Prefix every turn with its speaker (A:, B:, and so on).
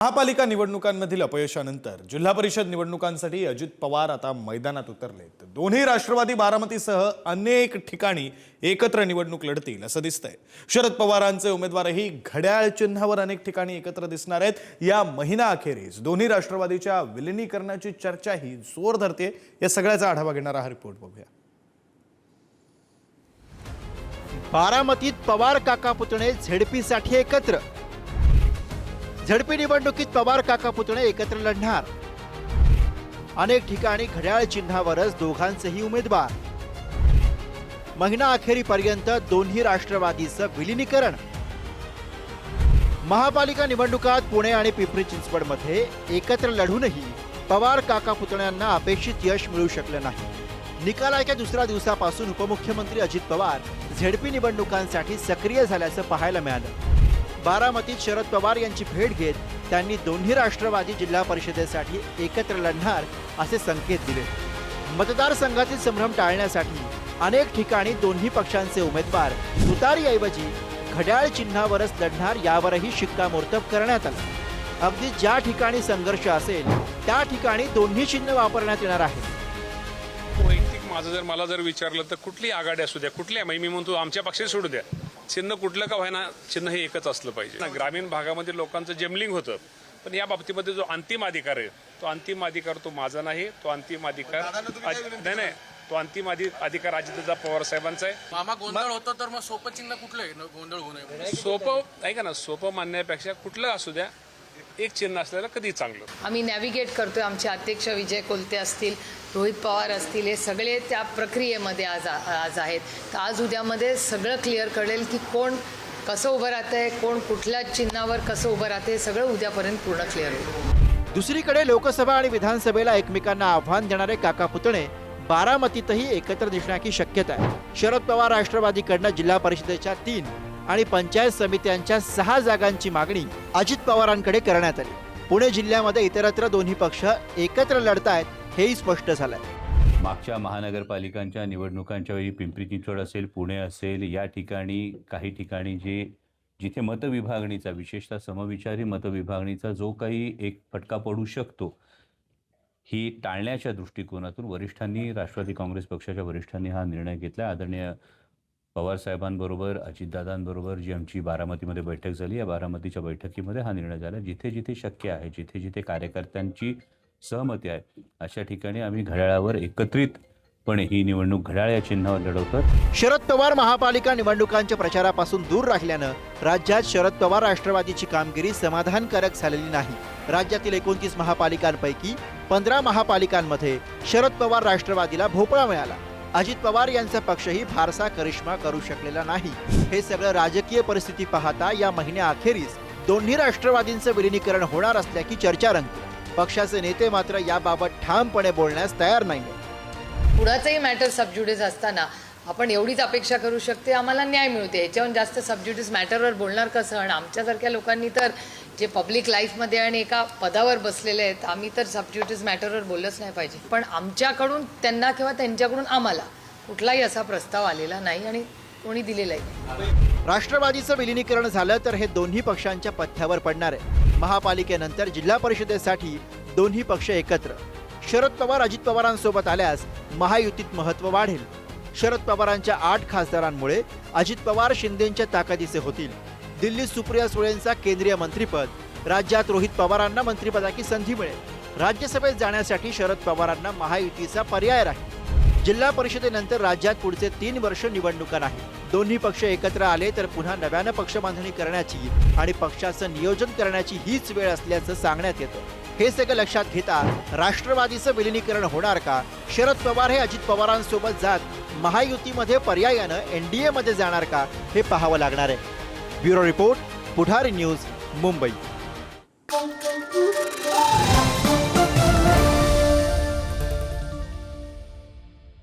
A: महापालिका निवडणुकांमधील अपयशानंतर जिल्हा परिषद निवडणुकांसाठी अजित पवार आता मैदानात उतरलेत. दोन्ही राष्ट्रवादी बारामतीसह अनेक ठिकाणी एकत्र निवडणूक लढतील असं दिसतंय. शरद पवारांचे उमेदवारही घड्याळ चिन्हावर अनेक ठिकाणी एकत्र दिसणार आहेत. या महिना अखेरीस दोन्ही राष्ट्रवादीच्या विलिनीकरणाची चर्चाही जोर धरते. या सगळ्याचा आढावा घेणारा हा रिपोर्ट बघूया.
B: बारामतीत पवार काका पुतणे झेडपीसाठी एकत्र. झडपी निवडणुकीत पवार काका पुतणे एकत्र लढणार. अनेक ठिकाणी घड्याळ चिन्हावरच दोघांचेही उमेदवार. महिना अखेरीपर्यंत दोन्ही राष्ट्रवादीचं विलिनीकरण. महापालिका निवडणुकात पुणे आणि पिंपरी चिंचवडमध्ये एकत्र लढूनही पवार काका पुतण्यांना अपेक्षित यश मिळू शकलं नाही. निकालाच्या दुसऱ्या दिवसापासून उपमुख्यमंत्री अजित पवार झेडपी निवडणुकांसाठी सक्रिय झाल्याचं पाहायला मिळालं. बारामतीत शरद पवार यांची भेट घेत त्यांनी दोन्ही राष्ट्रवादी जिल्हा परिषदेसाठी एकत्र लढणार असे संकेत दिले. मतदारसंघातील संभ्रम टाळण्यासाठी अनेक ठिकाणी दोन्ही पक्षांचे उमेदवार तुतारीऐवजी घड्याळ चिन्हावरच लढणार यावरही शिक्कामोर्तब करण्यात आला. अगदी ज्या ठिकाणी संघर्ष असेल त्या ठिकाणी दोन्ही चिन्ह वापरण्यात येणार आहे.
C: वैयक्तिक माझं जर मला जर विचारलं तर कुठली आघाडी असू द्या कुठली आहे मी म्हणतो आमच्या पक्षात सोडू द्या. चिन्ह कुठलं का व्हायना चिन्ह हे एकच असलं पाहिजे. ना, ग्रामीण भागामध्ये लोकांचं जेमलिंग होतं पण या बाबतीमध्ये जो अंतिम अधिकार आहे तो अंतिम अधिकार तो माझा नाही तो अंतिम अधिकार नाही नाही तो अंतिम अधि- अधिकार अजितदादा पवार साहेबांचा आहे.
D: मामा गोंधळ होतो तर मग सोपं चिन्ह कुठलं आहे? गोंधळ होऊ नये.
C: सोपं ऐका ना सोपं मानण्यापेक्षा कुठलं असू द्या एक चिन्ह असलेलं कधी चांगलं.
E: आम्ही नॅव्हिगेट करतोय आमचे अध्यक्ष विजय कोलते असतील रोहित पवार असतील हे सगळे त्या प्रक्रियेमध्ये आज आज आहेत. तर आज उद्यामध्ये सगळं क्लिअर कळेल की कोण कसं उभं राहतंय कोण कुठल्या चिन्हावर कसं उभं राहते सगळं उद्यापर्यंत पूर्ण क्लिअर होईल.
B: दुसरीकडे लोकसभा आणि विधानसभेला एकमेकांना आव्हान देणारे काका पुतणे बारामतीतही एकत्र दिसण्याची शक्यता आहे. शरद पवार राष्ट्रवादीकडनं जिल्हा परिषदेच्या तीन आणि पंचायत समित्यांच्या सहा जागांची मागणी अजित पवारांकडे करण्यात आली. पुणे जिल्ह्यामध्ये इतरत्र दोन्ही पक्ष एकत्र लढतायत हेही स्पष्ट झालंय.
F: मागच्या महानगरपालिकांच्या निवडणुकांच्या वेळी पिंपरी चिंचवड असेल पुणे असेल या ठिकाणी काही ठिकाणी जे जिथे मतविभागणीचा विशेषतः समविचारी मतविभागणीचा जो काही एक फटका पडू शकतो ही टाळण्याच्या दृष्टिकोनातून वरिष्ठांनी राष्ट्रवादी काँग्रेस पक्षाच्या वरिष्ठांनी हा निर्णय घेतला. आदरणीय पवारसाहेबांबरोबर अजितदादांबरोबर जी आमची बारामतीमध्ये बैठक झाली या बारामतीच्या बैठकीमध्ये हा निर्णय झाला. जिथे जिथे शक्य आहे जिथे जिथे कार्यकर्त्यांची सहमती आहे अशा ठिकाणी आम्ही घड्याळावर एकत्रितपणे ही निवडणूक घड्याळ या चिन्हावर लढवतात.
B: शरद पवार महापालिका निवडणुकांच्या प्रचारापासून दूर राहिल्यानं राज्यात शरद पवार राष्ट्रवादीची कामगिरी समाधानकारक झालेली नाही. राज्यातील एकोणतीस महापालिकांपैकी पंधरा महापालिकांमध्ये शरद पवार राष्ट्रवादीला भोपळा मिळाला. अजित पवार यांचा पक्षही फारसा करिश्मा करू शकलेला नाही. हे सगळं राजकीय परिस्थिती पाहता या महिन्याअखेरीस दोन्ही राष्ट्रवादींचं विलिनीकरण होणार असल्याची चर्चा रंगते. पक्षाचे नेते मात्र याबाबत ठामपणे बोलण्यास तयार नाही
E: कुणाचंही मॅटर सबज्युडिस असताना आपण एवढीच अपेक्षा करू शकते. आम्हाला न्याय मिळते. याच्याहून जास्त सबज्युडिस मॅटरवर बोलणार कसं? आणि आमच्यासारख्या लोकांनी तर जे पब्लिक लाईफमध्ये आणि एका पदावर बसलेले आहेत आम्ही तर सबज्युडिस मॅटरवर बोललंच नाही पाहिजे. पण आमच्याकडून त्यांना किंवा त्यांच्याकडून आम्हाला कुठलाही असा प्रस्ताव आलेला नाही आणि कोणी दिलेलाही
B: राष्ट्रवादीचं विलिनीकरण झालं तर हे दोन्ही पक्षांच्या पथ्यावर पडणार आहे. महापालिकेनंतर जिल्हा परिषदेसाठी दोन्ही पक्ष एकत्र. शरद पवार अजित पवारांसोबत आल्यास महायुतीत महत्त्व वाढेल. शरद पवारांच्या आठ खासदारांमुळे अजित पवार शिंदेच्या ताकदीचे होतील. दिल्लीत सुप्रिया सुळेंचा केंद्रीय मंत्रिपद. राज्यात रोहित पवारांना मंत्रिपदाची संधी मिळेल. राज्यसभेत जाण्यासाठी शरद पवारांना महायुतीचा पर्याय राहील. जिल्हा परिषदेनंतर राज्यात पुढचे तीन वर्ष निवडणुका नाही दोन्ही पक्ष एकत्र आले तर पुन्हा नव्यानं पक्ष बांधणी करण्याची आणि पक्षाचं नियोजन करण्याची हीच वेळ असल्याचं सांगण्यात येतं. हे सगळं लक्षात घेता राष्ट्रवादीचं विलिनीकरण होणार का? शरद पवार हे अजित पवारांसोबत जात महायुतीमध्ये पर्यायानं एन डी एमध्ये जाणार का हे पाहावं लागणार आहे. Bureau report Pudhari news Mumbai.